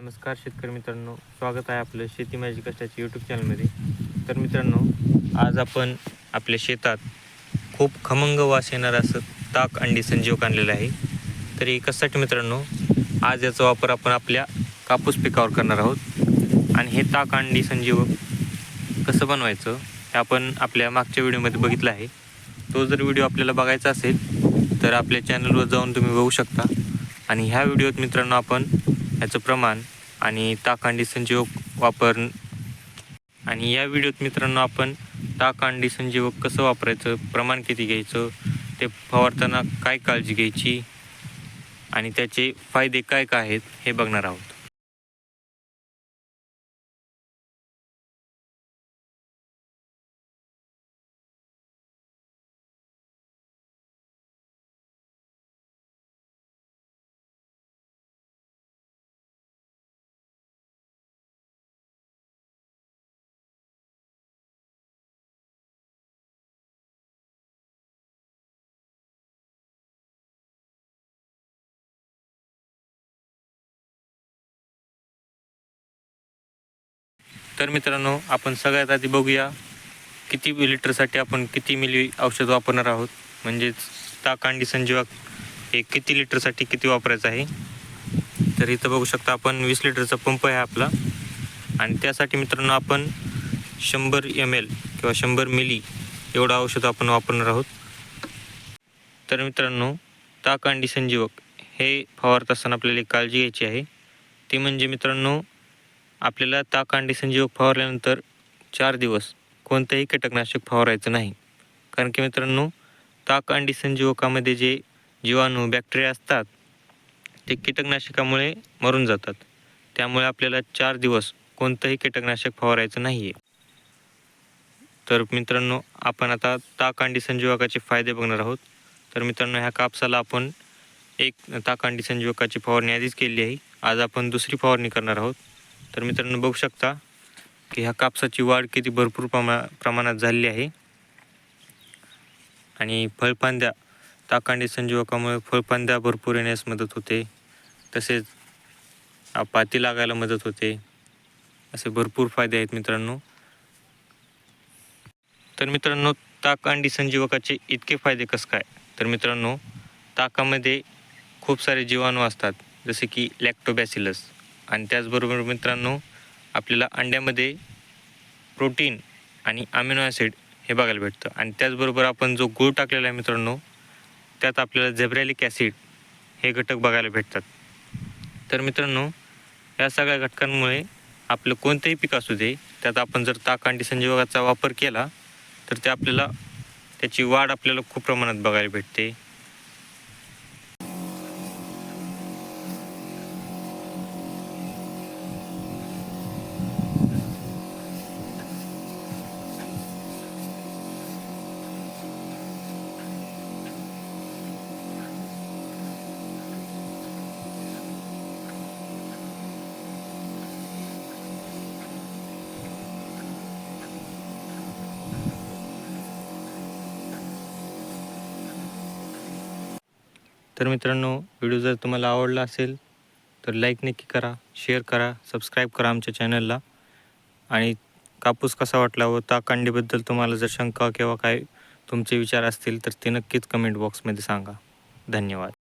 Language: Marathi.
नमस्कार शेतकरी मित्रांनो स्वागत आहे आपलं शेती माझी कष्टाच्या यूट्यूब चॅनलमध्ये तर मित्रांनो आज आपण आपल्या शेतात खूप खमंग वास येणारं असं ताक अंडी संजीवक आणलेलं आहे. तर कशासाठी मित्रांनो आज याचा वापर आपण आपल्या कापूस पिकावर करणार आहोत. आणि हे ताक अंडी संजीवक कसं बनवायचं हे आपण आपल्या मागच्या व्हिडिओमध्ये बघितलं आहे. तो जर व्हिडिओ आपल्याला बघायचा असेल तर आपल्या चॅनलवर जाऊन तुम्ही बघू शकता. आणि ह्या व्हिडिओत मित्रांनो आपण ह्याचं प्रमाण आणि ताकांडी संजीवक वापर आणि या व्हिडिओत मित्रांनो आपण ताकांडी संजीवक कसं वापरायचं प्रमाण किती घ्यायचं ते फवारताना काय काळजी घ्यायची आणि त्याचे फायदे काय काय आहेत हे बघणार आहोत. तर मित्रांनो आपण सगळ्यात आधी बघूया किती लिटरसाठी आपण किती मिली औषध वापरणार आहोत. म्हणजेच ताकांडी संजीवक हे किती लिटरसाठी किती वापरायचं आहे. तर इथं बघू शकता आपण वीस लिटरचा पंप आहे आपला. आणि त्यासाठी मित्रांनो आपण शंभर एम एल किंवा शंभर मिली एवढं औषध आपण वापरणार आहोत. तर मित्रांनो ताकांडी संजीवक हे फवारत असताना आपल्याला एक काळजी घ्यायची आहे. ती म्हणजे मित्रांनो आपल्याला ताक आणि संजीवक फवारल्यानंतर चार दिवस कोणतंही कीटकनाशक फवारायचं नाही. कारण की मित्रांनो ताक अंडी संजीवकामध्ये जे जीवाणू बॅक्टेरिया असतात ते कीटकनाशकामुळे मरून जातात. त्यामुळे आपल्याला चार दिवस कोणतंही कीटकनाशक फवारायचं नाही आहे तर मित्रांनो आपण आता ताकांडी संजीवकाचे फायदे बघणार आहोत. तर मित्रांनो ह्या कापसाला आपण एक ताकांडी संजीवकाची फवारणी आधीच केली आहे. आज आपण दुसरी फवारणी करणार आहोत. तर मित्रांनो बघू शकता की ह्या कापसाची वाढ किती भरपूर प्रमा प्रमाणात झालेली आहे. आणि फळपांद्या ताकांडी संजीवकामुळे फळपांद्या भरपूर येण्यास मदत होते. तसेच पाती लागायला मदत होते. असे भरपूर फायदे आहेत मित्रांनो. तर मित्रांनो ताक अंडी संजीवकाचे इतके फायदे कसं काय? तर मित्रांनो ताकामध्ये खूप सारे जीवाणू असतात जसे की लॅक्टोबॅसिलस आणि त्याचबरोबर मित्रांनो आपल्याला अंड्यामध्ये प्रोटीन आणि अमिनो ॲसिड हे बघायला भेटतं. आणि त्याचबरोबर आपण जो गूळ टाकलेला आहे मित्रांनो त्यात आपल्याला झेब्रॅलिक ॲसिड हे घटक बघायला भेटतात. तर मित्रांनो या सगळ्या घटकांमुळे आपलं कोणतंही पीक असू दे त्यात आपण जर ताक आणि संजीवकाचा वापर केला तर ते आपल्याला त्याची वाढ आपल्याला खूप प्रमाणात बघायला भेटते. तर मित्रांनो व्हिडिओ जर तुम्हाला आवडला असेल तर लाईक नक्की करा शेअर करा सबस्क्राईब करा आमच्या चॅनलला आणि कापूस कसा वाटला व ताकांडीबद्दल तुम्हाला जर शंका किंवा काय तुमचे विचार असतील तर ते नक्कीच कमेंट बॉक्समध्ये सांगा. धन्यवाद.